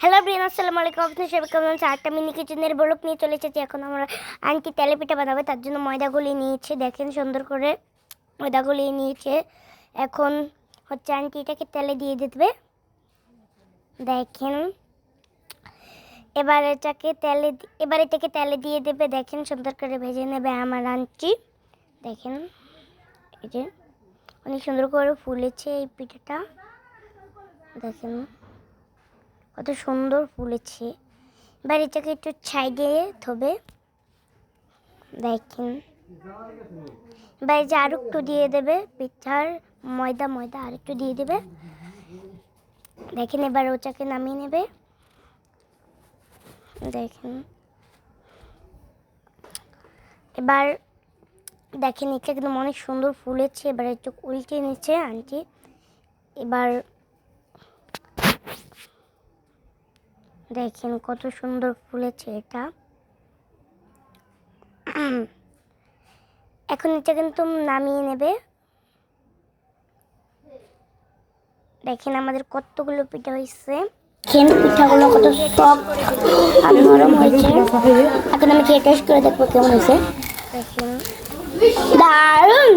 Hello Brian আসসালামু আলাইকুম আপনার সবাই কেমন আছে আটটা মিনি কিচেনের ব্লক নিয়ে চলে এসেছি। এখন আমরা আন্টি তেলে পিঠা বানাবে। তার জন্য ময়দা গলিয়ে নিয়েছে। দেখেন, সুন্দর করে ময়দা গলিয়ে নিয়েছে। এখন হচ্ছে আন্টি এটাকে তেলে দিয়ে দেবে। দেখেন। এবার এটাকে তেলে এবার এটাকে তেলে দিয়ে দেবে। দেখেন, সুন্দর করে ভেজে নেবে আমার আন্টি দেখেন, এই যে অনেক সুন্দর করে ফুলেছে এই পিঠাটা। দেখেন। কত সুন্দর ফুলেছে। এবার এটাকে একটু ছাই দিয়ে থবে। দেখেন। যে আর একটু দিয়ে দেবে, পিঠার ময়দা ময়দা আর একটু দিয়ে দেবে। দেখেন এবার ওটাকে নামিয়ে নেবে। দেখেন। এবার দেখেন এটা কিন্তু অনেক সুন্দর ফুলেছে। এবার একটু উল্টে নিচ্ছে আন্টি। এবার দেখেন কত সুন্দর ফুলেছে এটা। এখন এটা কিন্তু নামিয়ে নেবে। দেখেন আমাদের কতগুলো পিঠা হয়েছে। দেখেন, পিঠাগুলো কত সফট নরম হয়েছে। এখন আমি খেয়ে টেস্ট করে দেখব কেমন হয়েছে। দেখেন, দারুণ!